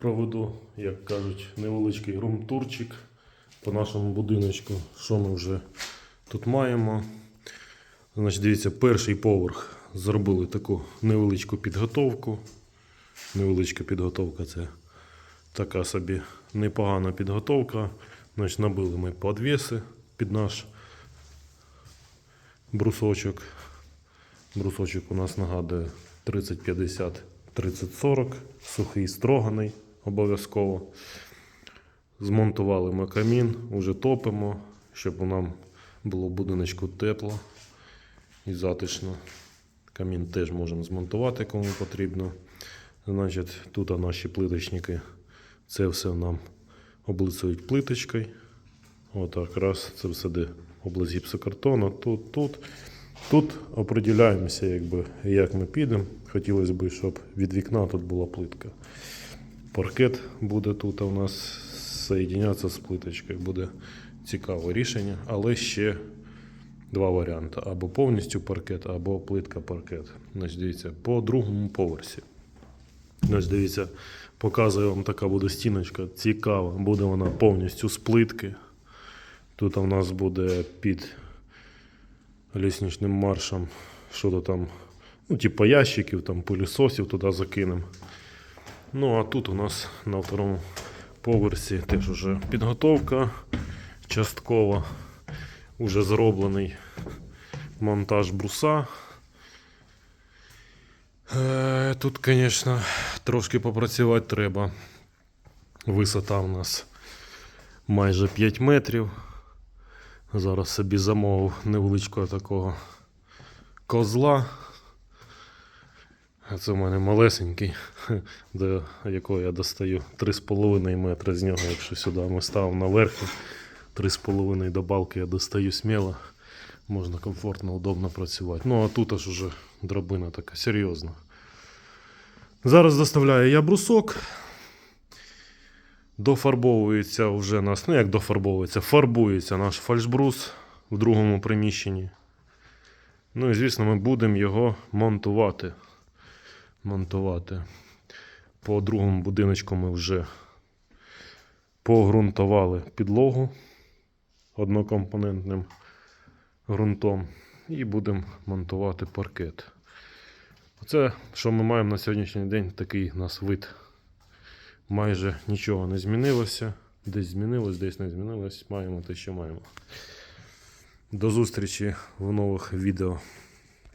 проведу, як кажуть, невеличкий рум-турчик по нашому будиночку. Що ми вже тут маємо? Значить, дивіться, перший поверх зробили таку невеличку підготовку. Невеличка підготовка це така собі непогана підготовка. Значить, набили ми подвеси під наш брусочок. Брусочок у нас нагадує 30-50, 30-40, сухий строганий обов'язково. Змонтували ми камін, уже топимо, щоб нам було в будиночку тепло і затишно. Камін теж можемо змонтувати, кому потрібно. Значить, тут наші плиточники це все нам облицюють плиточкою. Отак, раз, це все де область гіпсокартону, тут, тут. Тут определяємося, якби, як ми підемо. Хотілося б, щоб від вікна тут була плитка. Паркет буде тут у нас соєдинятися з плиточкою. Буде цікаве рішення, але ще два варіанти: або повністю паркет, або плитка паркет. Значить, дивіться, по другому поверсі. Значить, дивіться, показую вам така буде стіночка. Цікава. Буде вона повністю з плитки. Тут у нас буде під лісничним маршем, що то там, ну, типу ящиків, там, пилісосів туди закинемо. Ну, а тут у нас на второму поверсі теж уже підготовка часткова, уже зроблений монтаж бруса. Е, Тут, звісно, трошки попрацювати треба. Висота у нас майже 5 метрів. Зараз собі замовив невеличкого такого козла. Це в мене малесенький, до якого я достаю 3,5 метри з нього, якщо сюди ми ставимо наверх. 3,5 до балки я достаю сміло. Можна комфортно, удобно працювати. Ну а тут аж уже драбина така серйозна. Зараз доставляю я брусок. Дофарбовується вже нас, ну як дофарбовується, фарбується наш фальшбрус в другому приміщенні. Ну і звісно, ми будемо його монтувати. Монтувати. По другому будиночку ми вже погрунтували підлогу однокомпонентним ґрунтом і будемо монтувати паркет. Оце, що ми маємо на сьогоднішній день, такий у нас вид. Майже нічого не змінилося. Десь змінилось, десь не змінилось. Маємо те, що маємо. До зустрічі в нових відео.